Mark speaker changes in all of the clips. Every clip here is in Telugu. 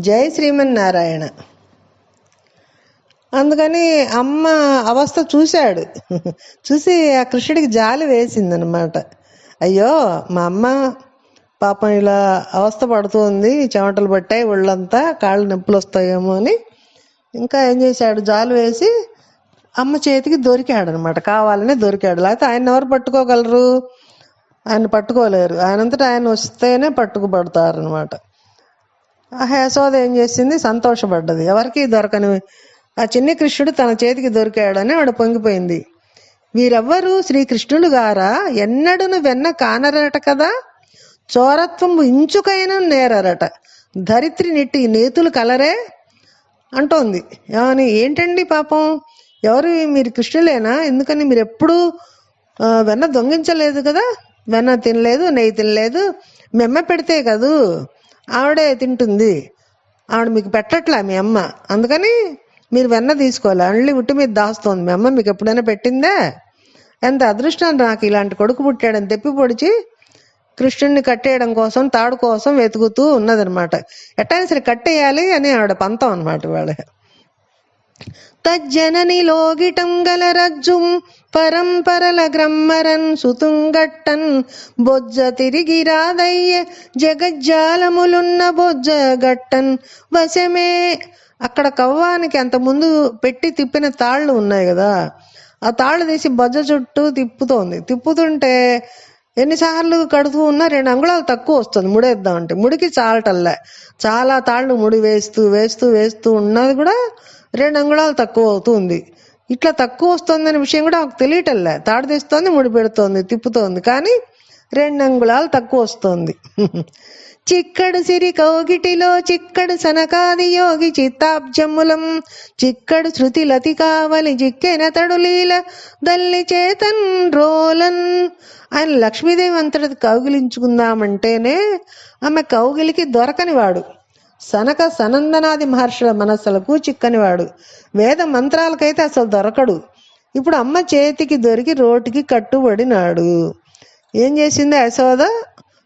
Speaker 1: జై శ్రీమన్నారాయణ. అందుకని అమ్మ అవస్థ చూశాడు. చూసి ఆ కృష్ణుడికి జాలి వేసిందనమాట అయ్యో మా అమ్మ పాపం ఇలా అవస్థ పడుతుంది చెమటలు పట్టాయి ఒళ్ళంతా కాళ్ళు నొప్పులు వస్తాయేమో అని. ఇంకా ఏం చేశాడు? జాలు వేసి అమ్మ చేతికి దొరికాడు అనమాట కావాలనే దొరికాడు. లేకపోతే ఆయన ఎవరు పట్టుకోగలరు? ఆయన పట్టుకోలేరు. ఆయనంతటా ఆయన వస్తేనే పట్టుకుపడతారు అనమాట యశోద ఏం చేసింది? సంతోషపడ్డది. ఎవరికి దొరకని ఆ చిన్ని కృష్ణుడు తన చేతికి దొరికాడని ఆవిడ పొంగిపోయింది. వీరెవ్వరు శ్రీకృష్ణుడు గారా? ఎన్నడును వెన్న కానరట కదా? చోరత్వం ఇంచుకైన నేరరట. ధరిత్రి నిట్టి నేతులు కలరే? అంటోంది. ఏమని? ఏంటండి పాపం? ఎవరు? మీరు కృష్ణులేనా? ఎందుకని మీరు ఎప్పుడూ వెన్న దొంగించలేదు కదా? వెన్న తినలేదు నెయ్యి తినలేదు. మెమ్మ పెడితే కదూ? ఆవిడే తింటుంది. ఆవిడ మీకు పెట్టట్లా మీ అమ్మ. అందుకని మీరు వెన్న తీసుకోవాలి. అళ్ళి ఉట్టి మీద దాస్తోంది మీ అమ్మ. మీకు ఎప్పుడైనా పెట్టిందే? ఎంత అదృష్టం నాకు ఇలాంటి కొడుకు పుట్టాడని తెప్పి పొడిచి కృష్ణుడిని కట్టేయడం కోసం తాడు కోసం వెతుకుతూ ఉన్నదనమాట ఎట్టయినా సరే కట్టేయాలి అని ఆవిడ పంతం అనమాట వాళ్ళ. తజ్జనని లోగిటం గల రజ్జుం పరంపరల గ్రమ్మరన్ సుతుంగట్టన్ బొజ్జ తిరిగి రాదయ్య జగజ్జాలములున్న బొజ్జ గట్టన్ వశమే. అక్కడ కవ్వానికి అంత ముందు పెట్టి తిప్పిన తాళ్ళు ఉన్నాయి కదా. ఆ తాళ్ళు తీసి బొజ్జ చుట్టూ తిప్పుతోంది. తిప్పుతుంటే ఎన్నిసార్లు కడుతూ ఉన్నా రెండు అంగుళాలు తక్కువ వస్తుంది ముడేద్దాం అంటే ముడికి చాలటల్లే. చాలా తాళ్ళు ముడి వేస్తూ వేస్తూ వేస్తూ ఉన్నది కూడా రెండు అంగుళాలు తక్కువ అవుతుంది. ఇట్లా తక్కువ వస్తుందనే విషయం కూడా నాకు తెలియటల్లా తాడు తీస్తోంది ముడి పెడుతోంది తిప్పుతోంది కానీ రెండు అంగుళాలు తక్కువ వస్తుంది. చిక్కడు సిరి కౌగిటిలో చిక్కడు సనకాది యోగి చిత్తాబ్జములం. చిక్కడు శృతి లతి కావలి జిక్కెనతడు లీల దల్లి చేతన్ రోలన్. ఆయన లక్ష్మీదేవి అంతటి కౌగిలించుకుందామంటేనే ఆమె కౌగిలికి దొరకని వాడు. సనక సనందనాది మహర్షుల మనస్సులకు చిక్కనివాడు వేద మంత్రాలకైతే అసలు దొరకడు. ఇప్పుడు అమ్మ చేతికి దొరికి రోటికి కట్టుబడినాడు. ఏం చేసింది యశోద?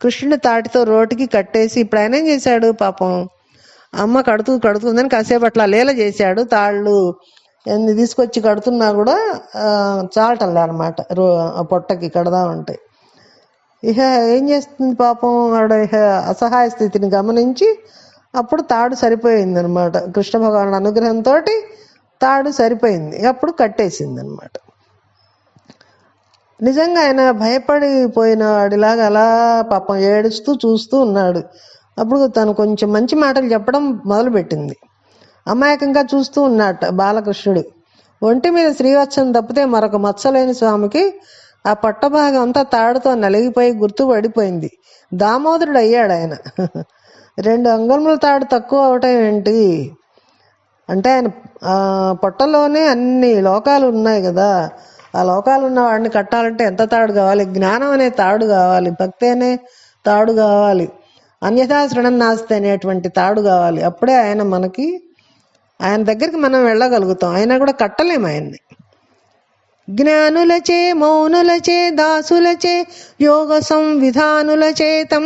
Speaker 1: కృష్ణుడి తాటితో రోటికి కట్టేసి ఇప్పుడు ఆయన ఏం చేశాడు పాపం? అమ్మ కడుతూ కడుతుందని కాసేపు అట్లా లీల చేశాడు. తాళ్ళు ఎన్ని తీసుకొచ్చి కడుతున్నా కూడా ఆ, అనమాట రో పొట్టకి పొట్టకి కడదామంటే. ఇహ ఏం చేస్తుంది పాపం? ఆవిడ ఇహ అసహాయ స్థితిని గమనించి అప్పుడు తాడు సరిపోయింది అనమాట కృష్ణ భగవానుడి అనుగ్రహంతో తాడు సరిపోయింది. అప్పుడు కట్టేసింది అనమాట నిజంగా ఆయన భయపడిపోయిన వాడిలాగా అలా పాపం ఏడుస్తూ చూస్తూ ఉన్నాడు. అప్పుడు తను కొంచెం మంచి మాటలు చెప్పడం మొదలుపెట్టింది. అమాయకంగా చూస్తూ ఉన్నాట బాలకృష్ణుడు. ఒంటి మీద శ్రీవత్సం తప్పితే మరొక మచ్చలేని స్వామికి ఆ పట్టభాగం అంతా తాడుతో నలిగిపోయి గుర్తుపడిపోయింది. దామోదరుడు అయ్యాడు ఆయన రెండు అంగుళముల తాడు తక్కువ అవటం ఏంటి? అంటే ఆయన పొట్టలోనే అన్ని లోకాలు ఉన్నాయి కదా. ఆ లోకాలు ఉన్న వాడిని కట్టాలంటే ఎంత తాడు కావాలి? జ్ఞానం అనే తాడు కావాలి భక్తి అనే తాడు కావాలి అన్యథా శృణన్నాస్తి అనేటువంటి తాడు కావాలి. అప్పుడే ఆయన మనకి ఆయన దగ్గరికి మనం వెళ్ళగలుగుతాం. అయినా కూడా కట్టలేము ఆయన్ని. జ్ఞానులచే మౌనులచే దాసులచే యోగ సంవిధానులచేతం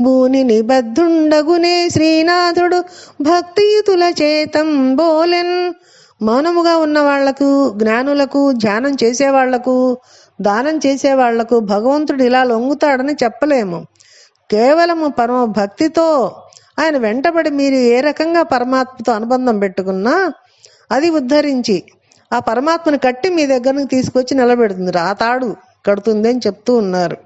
Speaker 1: భూని నిబద్ధుండగునే శ్రీనాథుడు భక్తియుతుల చేతం బోలెన్. మౌనముగా ఉన్న వాళ్ళకు జ్ఞానులకు ధ్యానం చేసేవాళ్ళకు దానం చేసేవాళ్ళకు భగవంతుడు ఇలా లొంగుతాడని చెప్పలేము. కేవలము పరమ భక్తితో ఆయన వెంటబడి మీరు ఏ రకంగా పరమాత్మతో అనుబంధం పెట్టుకున్నా అది ఉద్ధరించి ఆ పరమాత్మని కట్టి మీ దగ్గరకు తీసుకొచ్చి నిలబెడుతుంది. ఆ తాడు కడుతుంది అని చెప్తూ ఉన్నారు.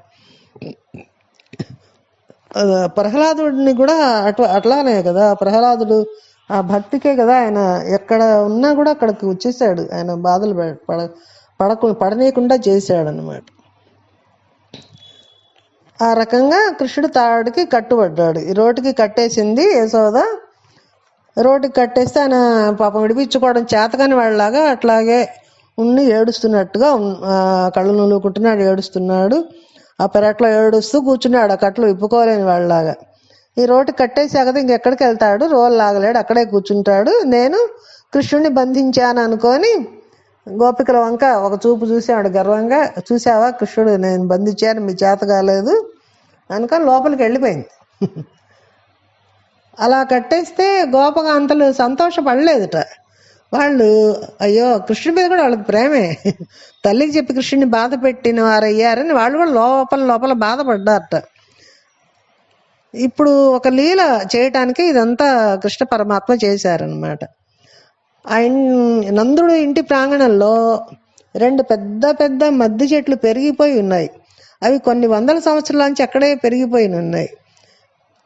Speaker 1: ప్రహ్లాదుడిని కూడా అటు అట్లానే కదా ప్రహ్లాదుడు ఆ భక్తికే కదా ఆయన ఎక్కడ ఉన్నా కూడా అక్కడికి వచ్చేసాడు. ఆయన బాధలు పడ పడ- పడకు పడనీయకుండా చేశాడు అనమాట ఆ రకంగా కృష్ణుడు తాడుకి కట్టుబడ్డాడు. ఈ రోటికి కట్టేసింది యశోద రోడ్డుకి కట్టేస్తే ఆయన పాపం విడిపించుకోవడం చేతకాని వాళ్ళలాగా అట్లాగే ఉండి ఏడుస్తున్నట్టుగా కళ్ళు నూలుకుంటున్నాడు ఏడుస్తున్నాడు. ఆ పెరట్లో ఏడుస్తూ కూర్చున్నాడు ఆ కట్లు విప్పుకోలేని వాళ్ళలాగా. ఈ రోడ్డు కట్టేసాక ఇంకెక్కడికి వెళ్తాడు? రోల్ లాగలేడు అక్కడే కూర్చుంటాడు. నేను కృష్ణుడిని బంధించాను అనుకొని గోపికల వంక ఒక చూపు చూసాడు గర్వంగా. చూసావా కృష్ణుడు నేను బంధించాను మీ చేత కాలేదు అనుకొని లోపలికి వెళ్ళిపోయింది. అలా కట్టేస్తే గోపకాంతలు సంతోషపడలేదుట. వాళ్ళు అయ్యో కృష్ణుడి మీద కూడా వాళ్ళకి ప్రేమే. తల్లికి చెప్పి కృష్ణుని బాధ పెట్టిన వారు అయ్యారని వాళ్ళు కూడా లోపల లోపల బాధపడ్డారట. ఇప్పుడు ఒక లీల చేయటానికి ఇదంతా కృష్ణ పరమాత్మ చేశారనమాట ఆయన నందుడు ఇంటి ప్రాంగణంలో రెండు పెద్ద పెద్ద మద్ది చెట్లు పెరిగిపోయి ఉన్నాయి. అవి కొన్ని వందల సంవత్సరాల నుంచి అక్కడే పెరిగిపోయి ఉన్నాయి.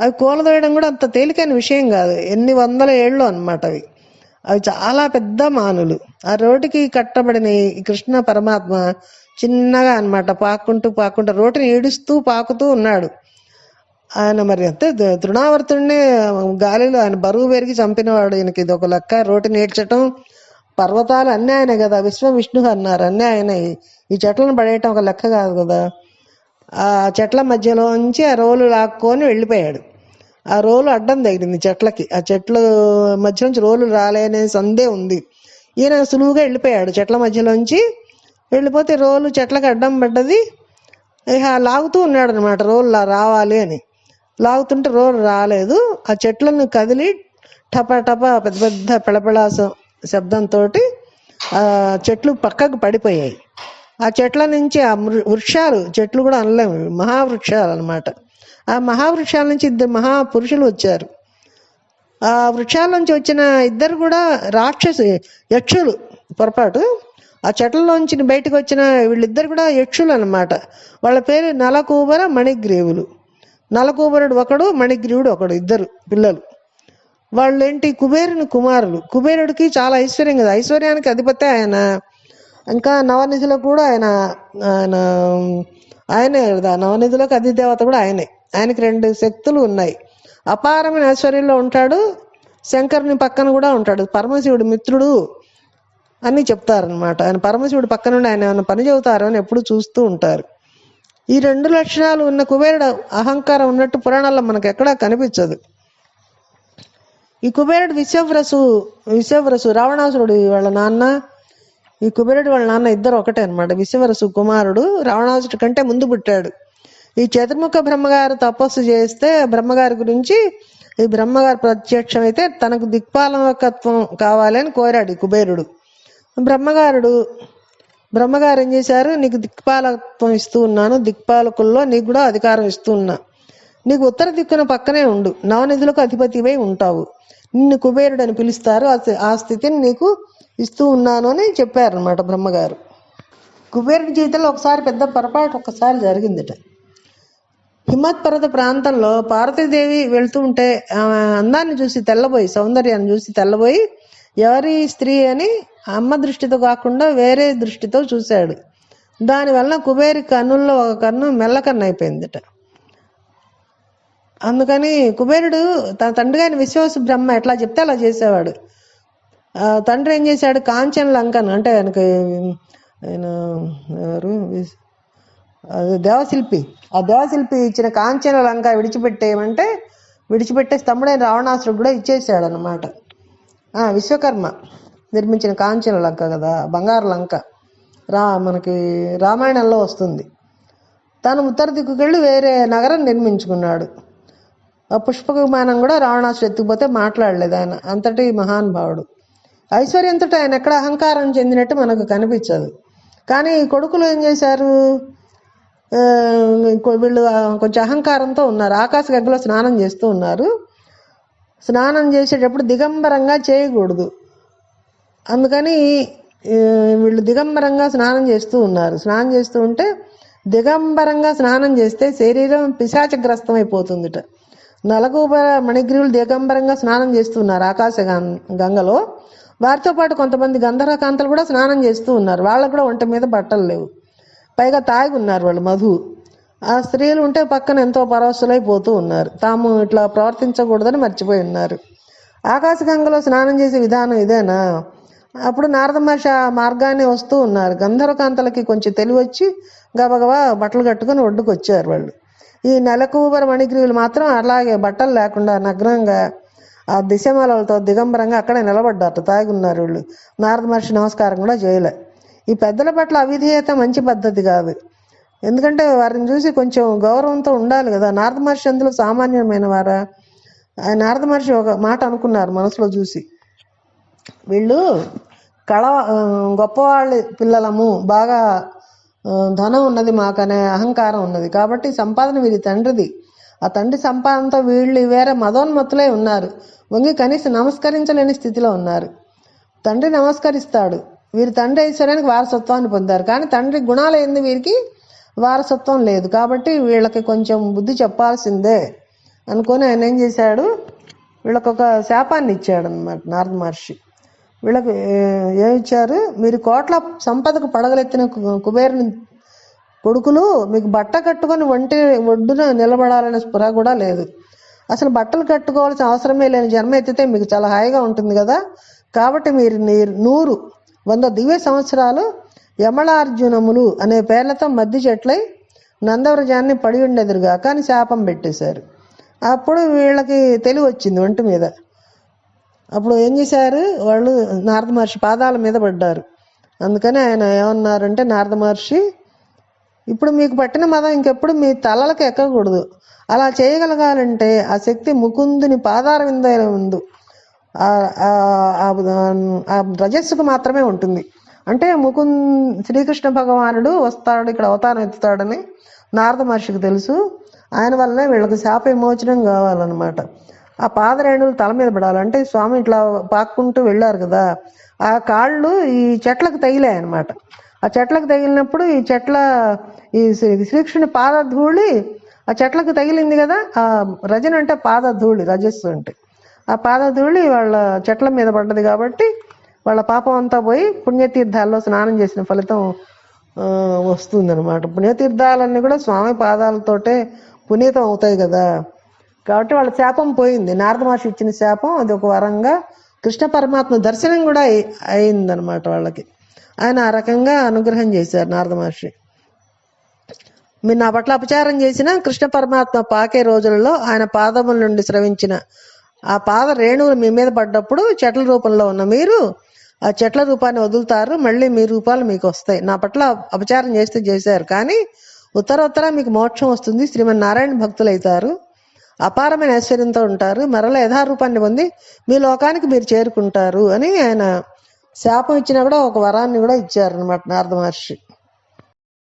Speaker 1: అవి కూలదోయడం కూడా అంత తేలికైన విషయం కాదు. ఎన్ని వందల ఏళ్ళు అనమాట అవి. అవి చాలా పెద్ద మానులు. ఆ రోడ్డుకి కట్టబడిన కృష్ణ పరమాత్మ చిన్నగా అనమాట పాక్కుంటూ పాక్కుంటూ రోటిని ఏడుస్తూ పాకుతూ ఉన్నాడు. ఆయన మరి అంతే తృణావర్తుడిని గాలిలో ఆయన బరువు పెరిగి చంపినవాడు ఈయనకి ఇది ఒక లెక్క. రోటిని ఏడ్చటం పర్వతాలు అన్నీ ఆయనే కదా. విశ్వ విష్ణు అన్నారు. అన్నీ ఆయన. ఈ చెట్లను పడేయటం ఒక లెక్క కాదు కదా. ఆ చెట్ల మధ్యలోంచి ఆ రోలు లాక్కొని వెళ్ళిపోయాడు. ఆ రోలు అడ్డం తగిలింది చెట్లకి. ఆ చెట్ల మధ్య నుంచి రోలు రాలేనే సందే ఉంది. ఈయన సులువుగా వెళ్ళిపోయాడు చెట్ల మధ్యలోంచి వెళ్ళిపోతే రోలు చెట్లకు అడ్డం పడ్డది. ఇక లాగుతూ ఉన్నాడు అనమాట రోలు రావాలి అని. లాగుతుంటే రోలు రాలేదు. ఆ చెట్లను కదిలి టప టప పెద్ద పెద్ద పిళపిళ శబ్దంతో ఆ చెట్లు పక్కకు పడిపోయాయి. ఆ చెట్ల నుంచి ఆ మృ- వృక్షాలు చెట్లు కూడా అనలేము. మహావృక్షాలు అనమాట ఆ మహావృక్షాల నుంచి ఇద్దరు మహాపురుషులు వచ్చారు. ఆ వృక్షాల నుంచి వచ్చిన ఇద్దరు కూడా రాక్షసు యక్షులు పొరపాటు. ఆ చెట్లలోంచి బయటకు వచ్చిన వీళ్ళిద్దరు కూడా యక్షులు అన్నమాట. వాళ్ళ పేరు నలకూబర మణిగ్రీవులు. నలకూబరుడు ఒకడు మణిగ్రీవుడు ఒకడు ఇద్దరు పిల్లలు. వాళ్ళు ఏంటి కుబేరుని కుమారులు. కుబేరుడికి చాలా ఐశ్వర్యం కదా. ఐశ్వర్యానికి అధిపతి ఆయన. ఇంకా నవనిధిలో కూడా ఆయన ఆయన ఆయనే కదా. నవనిధిలోకి అధిదేవత కూడా ఆయనే. ఆయనకి రెండు శక్తులు ఉన్నాయి. అపారమైన ఐశ్వర్యంలో ఉంటాడు శంకరుని పక్కన కూడా ఉంటాడు. పరమశివుడు మిత్రుడు అని చెప్తారనమాట ఆయన పరమశివుడు పక్కన నుండి ఆయన ఏమైనా పని చెబుతారు అని ఎప్పుడు చూస్తూ ఉంటారు. ఈ రెండు లక్షణాలు ఉన్న కుబేరుడు అహంకారం ఉన్నట్టు పురాణాల్లో మనకు ఎక్కడా కనిపించదు. ఈ కుబేరుడు విశ్వవ్రసు విశ్వవ్రసు రావణాసురుడు వాళ్ళ నాన్న ఈ కుబేరుడు వాళ్ళ నాన్న ఇద్దరు ఒకటే అనమాట విశ్వవరసు కుమారుడు రావణాసురుడు కంటే ముందు పుట్టాడు. ఈ చతుర్ముఖ బ్రహ్మగారు తపస్సు చేస్తే బ్రహ్మగారి గురించి ఈ బ్రహ్మగారు ప్రత్యక్షమైతే తనకు దిక్పాలకత్వం కావాలని కోరాడు కుబేరుడు. బ్రహ్మగారుడు బ్రహ్మగారు ఏం చేశారు? నీకు దిక్పాలకత్వం ఇస్తూ ఉన్నాను దిక్పాలకుల్లో నీకు కూడా అధికారం ఇస్తూ ఉన్నా. నీకు ఉత్తర దిక్కున పక్కనే ఉండు నవనిధులకు అధిపతివై ఉంటావు. నిన్ను కుబేరుడు అని పిలుస్తారు ఆ స్థి- ఆ స్థితిని నీకు ఇస్తూ ఉన్నాను అని చెప్పారనమాట బ్రహ్మగారు. కుబేరుడి జీవితంలో ఒకసారి పెద్ద పొరపాటు ఒకసారి జరిగిందిట. హిమత్ పర్వత ప్రాంతంలో పార్వతీదేవి వెళ్తూ ఉంటే ఆమె అందాన్ని చూసి తెల్లబోయి సౌందర్యాన్ని చూసి తెల్లబోయి ఎవరి స్త్రీ అని అమ్మ దృష్టితో కాకుండా వేరే దృష్టితో చూశాడు. దానివల్ల కుబేరి కన్నుల్లో ఒక కన్ను మెల్లకన్ను అయిపోయిందిట. అందుకని కుబేరుడు తన తండ్రి గారిని విశ్వాస బ్రహ్మ ఎట్లా చెప్తే అలా చేసేవాడు. ఆ, తండ్రి ఏం చేశాడు? కాంచన లంకను అంటే ఆయనకి ఆయన ఎవరు? దేవశిల్పి. ఆ దేవశిల్పి ఇచ్చిన కాంచన లంక విడిచిపెట్టేయమంటే విడిచిపెట్టేసి తమ్ముడైన రావణాసురుడు కూడా ఇచ్చేసాడు అనమాట విశ్వకర్మ నిర్మించిన కాంచన లంక కదా బంగారు లంక. రా మనకి రామాయణంలో వస్తుంది. తను ఉత్తర దిక్కుకెళ్ళి వేరే నగరం నిర్మించుకున్నాడు. ఆ పుష్ప విమానం కూడా రావణాసుడు ఎత్తుకుపోతే మాట్లాడలేదు ఆయన. అంతటి మహానుభావుడు ఐశ్వర్యంతో ఆయన ఎక్కడ అహంకారం చెందినట్టు మనకు కనిపించదు. కానీ ఈ కొడుకులు ఏం చేశారు? వీళ్ళు కొంచెం అహంకారంతో ఉన్నారు. ఆకాశ గగ్గలో స్నానం చేస్తూ ఉన్నారు. స్నానం చేసేటప్పుడు దిగంబరంగా చేయకూడదు. అందుకని వీళ్ళు దిగంబరంగా స్నానం చేస్తూ ఉన్నారు. స్నానం చేస్తూ ఉంటే దిగంబరంగా స్నానం చేస్తే శరీరం పిశాచగ్రస్తం అయిపోతుందిట నలగూబ మణిగ్రీవులు దిగంబరంగా స్నానం చేస్తున్నారు ఆకాశ గం- గంగలో. వారితో పాటు కొంతమంది గంధర్వకాంతలు కూడా స్నానం చేస్తూ ఉన్నారు. వాళ్ళకు కూడా ఒంటి మీద బట్టలు లేవు. పైగా తాగి ఉన్నారు వాళ్ళు మధు. ఆ స్త్రీలు ఉంటే పక్కన ఎంతో పరవశులైపోతూ ఉన్నారు. తాము ఇట్లా ప్రవర్తించకూడదని మర్చిపోయి ఉన్నారు. ఆకాశగంగలో స్నానం చేసే విధానం ఇదేనా? అప్పుడు నారద మహర్షి ఆ మార్గాన్ని వస్తూ ఉన్నారు. గంధర్వకాంతలకి కొంచెం తెలివచ్చి గబగబా బట్టలు కట్టుకొని ఒడ్డుకు వచ్చారు వాళ్ళు. ఈ నెలకూబర మణిగ్రీవులు మాత్రం అలాగే బట్టలు లేకుండా నగ్నంగా ఆ దిశమాలతో దిగంబరంగా అక్కడే నిలబడ్డారు. తాగి ఉన్నారు వీళ్ళు. నారద మహర్షి నమస్కారం కూడా చేయలే. ఈ పెద్దల పట్ల అవిధేయత మంచి పద్ధతి కాదు. ఎందుకంటే వారిని చూసి కొంచెం గౌరవంతో ఉండాలి కదా. నారద మహర్షి అందులో సామాన్యమైన వారా? ఆ నారద మహర్షి ఒక మాట అనుకున్నారు మనసులో చూసి. వీళ్ళు కళ గొప్పవాళ్ళ పిల్లలము బాగా ధనం ఉన్నది మాకనే అహంకారం ఉన్నది. కాబట్టి సంపాదన వీరి తండ్రిది. ఆ తండ్రి సంపాదనతో వీళ్ళు వేరే మదోన్మత్తులై ఉన్నారు. వంగి కనీసం నమస్కరించలేని స్థితిలో ఉన్నారు. తండ్రి నమస్కరిస్తాడు. వీరి తండ్రి ఐశ్వర్యానికి వారసత్వాన్ని పొందారు. కానీ తండ్రి గుణాలు ఏంది వీరికి? వారసత్వం లేదు. కాబట్టి వీళ్ళకి కొంచెం బుద్ధి చెప్పాల్సిందే అనుకొని ఆయన ఏం చేశాడు? వీళ్ళకి ఒక శాపాన్ని ఇచ్చాడు అనమాట నారద మహర్షి. వీళ్ళకి ఏం ఇచ్చారు మీరు కోట్ల సంపదకు పడగలెత్తిన కుబేరుని కొడుకులు మీకు బట్ట కట్టుకొని ఒంటి ఒడ్డున నిలబడాలనే స్పృహ కూడా లేదు. అసలు బట్టలు కట్టుకోవాల్సిన అవసరమే లేని జన్మ ఎత్తితే మీకు చాలా హాయిగా ఉంటుంది కదా. కాబట్టి మీరు నీరు నూరు వంద దివ్య సంవత్సరాలు యమళార్జునములు అనే పేర్లతో మద్ది చెట్లై నందవ్రజాన్ని పడి ఉండేదిరుగా కానీ శాపం పెట్టేశారు. అప్పుడు వీళ్ళకి తెలివి వచ్చింది ఒంటి మీద. అప్పుడు ఏం చేశారు? వాళ్ళు నారద మహర్షి పాదాల మీద పడ్డారు. అందుకని ఆయన ఏమన్నారంటే నారద మహర్షి ఇప్పుడు మీకు పట్టిన మదం ఇంకెప్పుడు మీ తలలకు ఎక్కకూడదు. అలా చేయగలగాలంటే ఆ శక్తి ముకుందుని పాదార విందైన ముందు రజస్సుకు మాత్రమే ఉంటుంది. అంటే ముకుంద్ శ్రీకృష్ణ భగవానుడు వస్తాడు ఇక్కడ అవతారం ఎత్తుతాడని నారద మహర్షికి తెలుసు. ఆయన వల్లనే వీళ్ళకి శాప విమోచనం కావాలన్నమాట. ఆ పాదరేణులు తల మీద పడాలి. అంటే స్వామి ఇట్లా పాక్కుంటూ వెళ్ళారు కదా ఆ కాళ్ళు ఈ చెట్లకు తగిలాయి అనమాట ఆ చెట్లకు తగిలినప్పుడు ఈ చెట్ల ఈ శ్రీ- పాద ధూళి ఆ చెట్లకు తగిలింది కదా ఆ రజన అంటే పాద ధూళి రజస్సు అంటే. ఆ పాదధూళి వాళ్ళ చెట్ల మీద పడ్డది కాబట్టి వాళ్ళ పాపం అంతా పోయి పుణ్యతీర్థాల్లో స్నానం చేసిన ఫలితం వస్తుందన్నమాట. పుణ్యతీర్థాలన్నీ కూడా స్వామి పాదాలతోటే పునీతం అవుతాయి కదా. కాబట్టి వాళ్ళ శాపం పోయింది. నారద మహర్షి ఇచ్చిన శాపం అది ఒక వరంగా కృష్ణ పరమాత్మ దర్శనం కూడా అయిందనమాట వాళ్ళకి. ఆయన ఆ రకంగా అనుగ్రహం చేశారు నారద మహర్షి. మీరు నా పట్ల అపచారం చేసిన కృష్ణ పరమాత్మ పాకే రోజులలో ఆయన పాదముల నుండి స్రవించిన ఆ పాద రేణువులు మీ మీద పడ్డప్పుడు చెట్ల రూపంలో ఉన్న మీరు ఆ చెట్ల రూపాన్ని వదులుతారు మళ్ళీ మీ రూపాలు మీకు వస్తాయి. నా పట్ల అపచారం చేస్తే చేశారు. కానీ ఉత్తర మీకు మోక్షం వస్తుంది. శ్రీమన్ నారాయణ భక్తులు అవుతారు అపారమైన ఐశ్వర్యంతో ఉంటారు. మరల యథారూపాన్ని పొంది మీ లోకానికి మీరు చేరుకుంటారు అని ఆయన శాపం ఇచ్చినా కూడా ఒక వరాన్ని కూడా ఇచ్చారనమాట నారద మహర్షి.